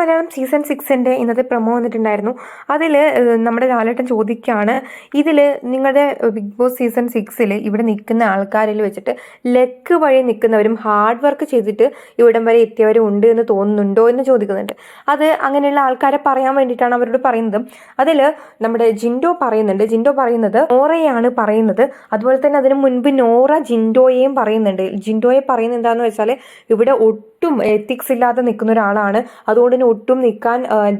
Malayalam season സിക്സിന്റെ ഇന്നത്തെ promo വന്നിട്ടുണ്ടായിരുന്നു. അതിൽ നമ്മുടെ ലാലേട്ടൻ ചോദിക്കുകയാണ് ഇതിൽ നിങ്ങളുടെ ബിഗ് ബോസ് സീസൺ സിക്സിൽ ഇവിടെ നിൽക്കുന്ന ആൾക്കാരിൽ വെച്ചിട്ട് ലക്ക് വഴി നിൽക്കുന്നവരും ഹാർഡ് വർക്ക് ചെയ്തിട്ട് ഇവിടം വരെ എത്തിയവരും ഉണ്ട് എന്ന് തോന്നുന്നുണ്ടോ എന്ന് ചോദിക്കുന്നുണ്ട്. അത് അങ്ങനെയുള്ള ആൾക്കാരെ പറയാൻ വേണ്ടിയിട്ടാണ് അവരോട് പറയുന്നത്. അതിൽ നമ്മുടെ ജിൻഡോ പറയുന്നുണ്ട്. ജിൻഡോ പറയുന്നത് നോറയാണ് പറയുന്നത്. അതുപോലെ തന്നെ അതിന് മുൻപ് നോറ ജിൻഡോയെയും പറയുന്നുണ്ട്. ജിൻഡോയെ പറയുന്നത് എന്താണെന്ന് വെച്ചാൽ ഇവിടെ ഒട്ടും എത്തിക്സ് ഇല്ലാതെ നിൽക്കുന്ന ഒരാളാണ്. അതുകൊണ്ട് തന്നെ ഒട്ടും നിൽക്കാൻ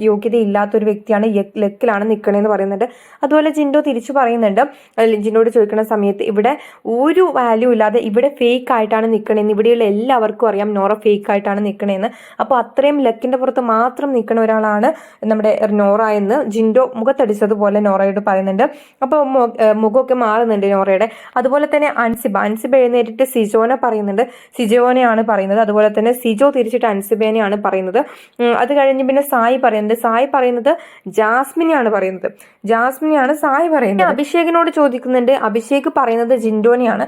യോഗ്യതയില്ലാത്ത ഒരു വ്യക്തിയാണ് ലക്കിലാണ് നിൽക്കണേന്ന് പറയുന്നുണ്ട്. അതുപോലെ ജിൻഡോ തിരിച്ചു പറയുന്നുണ്ട്. ജിൻഡോട് ചോദിക്കുന്ന സമയത്ത് ഇവിടെ ഒരു വാല്യൂ ഇല്ലാതെ ഇവിടെ ഫേക്ക് ആയിട്ടാണ് നിൽക്കണേന്ന് ഇവിടെയുള്ള എല്ലാവർക്കും അറിയാം നോറ ഫേക്ക് ആയിട്ടാണ് നിൽക്കണേന്ന്. അപ്പോൾ അത്രയും ലക്കിന്റെ പുറത്ത് മാത്രം നിൽക്കുന്ന ഒരാളാണ് നമ്മുടെ നോറ എന്ന് ജിൻഡോ മുഖത്തടിച്ചതുപോലെ നോറയോട് പറയുന്നുണ്ട്. അപ്പോൾ മുഖമൊക്കെ മാറുന്നുണ്ട് നോറയുടെ. അതുപോലെ തന്നെ അൻസിബ അൻസിബ എഴുന്നേറ്റിട്ട് സിജോനെ പറയുന്നുണ്ട്. സിജോനെയാണ് പറയുന്നത്. അതുപോലെ തന്നെ സിജോ തിരിച്ചിട്ട് അൻസിബേനെയാണ് പറയുന്നത്. അത് കഴിഞ്ഞ് പിന്നെ സായി പറയുന്നത് സായി പറയുന്നത് ജാസ്മിനെയാണ് പറയുന്നത്. ജാസ്മിനെയാണ് സായി പറയുന്നത്. അഭിഷേകിനോട് ചോദിക്കുന്നുണ്ട്. അഭിഷേക് പറയുന്നത് ജിൻഡോനെയാണ്.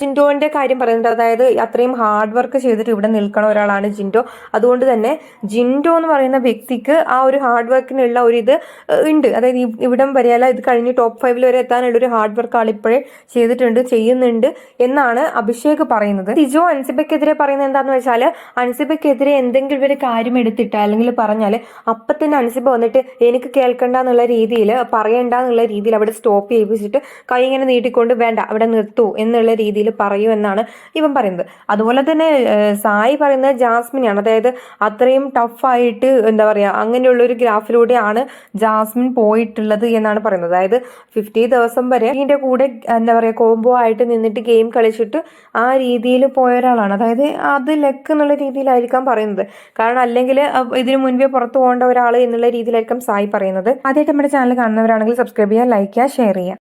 ജിൻഡോന്റെ കാര്യം പറയുന്നത് അതായത് അത്രയും ഹാർഡ് വർക്ക് ചെയ്തിട്ട് ഇവിടെ നിൽക്കണ ഒരാളാണ് ജിൻഡോ. അതുകൊണ്ട് തന്നെ ജിൻഡോ എന്ന് പറയുന്ന വ്യക്തിക്ക് ആ ഒരു ഹാർഡ് വർക്കിനുള്ള ഒരു ഇത് ഉണ്ട്. അതായത് ഇവിടം വരെയല്ല ഇത് കഴിഞ്ഞ് ടോപ്പ് ഫൈവിൽ വരെ എത്താനുള്ള ഒരു ഹാർഡ് വർക്ക് ആൾ ഇപ്പോഴേ ചെയ്തിട്ടുണ്ട് ചെയ്യുന്നുണ്ട് എന്നാണ് അഭിഷേക് പറയുന്നത്. സിജോ അൻസിബയ്ക്കെതിരെ പറയുന്നത് എന്താണെന്ന് വെച്ചാൽ അൻസിബയ്ക്കെതിരെ എന്തെങ്കിലും ഒരു കാര്യം എടുത്തിട്ട് അല്ലെങ്കിൽ പറഞ്ഞാൽ അപ്പം തന്നെ അൻസിബ വന്നിട്ട് എനിക്ക് കേൾക്കണ്ട എന്നുള്ള രീതിയിൽ പറയണ്ട എന്നുള്ള രീതിയിൽ അവിടെ സ്റ്റോപ്പ് ചെയ്യിപ്പിച്ചിട്ട് കൈ ഇങ്ങനെ നീട്ടിക്കൊണ്ട് വേണ്ട അവിടെ നിർത്തൂ എന്നുള്ള രീതിയിൽ പറയൂ എന്നാണ് ഇവൻ പറയുന്നത്. അതുപോലെ തന്നെ സായി പറയുന്നത് ജാസ്മിനാണ്. അതായത് അത്രയും ടഫായിട്ട് എന്താ പറയുക അങ്ങനെയുള്ള ഒരു ഗ്രാഫിലൂടെയാണ് ജാസ്മിൻ പോയിട്ടുള്ളത് എന്നാണ് പറയുന്നത്. അതായത് ഫിഫ്റ്റി ദിവസം വരെ ഇതിന്റെ കൂടെ എന്താ പറയുക കോംബോ ആയിട്ട് നിന്നിട്ട് ഗെയിം കളിച്ചിട്ട് ആ രീതിയിൽ പോയ ഒരാളാണ്. അതായത് അത് ലക്ക് എന്നുള്ള രീതിയിലായിരിക്കാം പറയുന്നത്. കാരണം അല്ലെങ്കിൽ ഇതിനു മുൻപേ പുറത്തു പോകേണ്ട ഒരാൾ എന്നുള്ള രീതിയിലായിരിക്കും സായി പറയുന്നത്. ആദ്യമായിട്ട് നമ്മുടെ ചാനൽ കാണുന്നവരാണെങ്കിൽ സബ്സ്ക്രൈബ് ചെയ്യുക ലൈക്ക് ചെയ്യുക ഷെയർ ചെയ്യുക.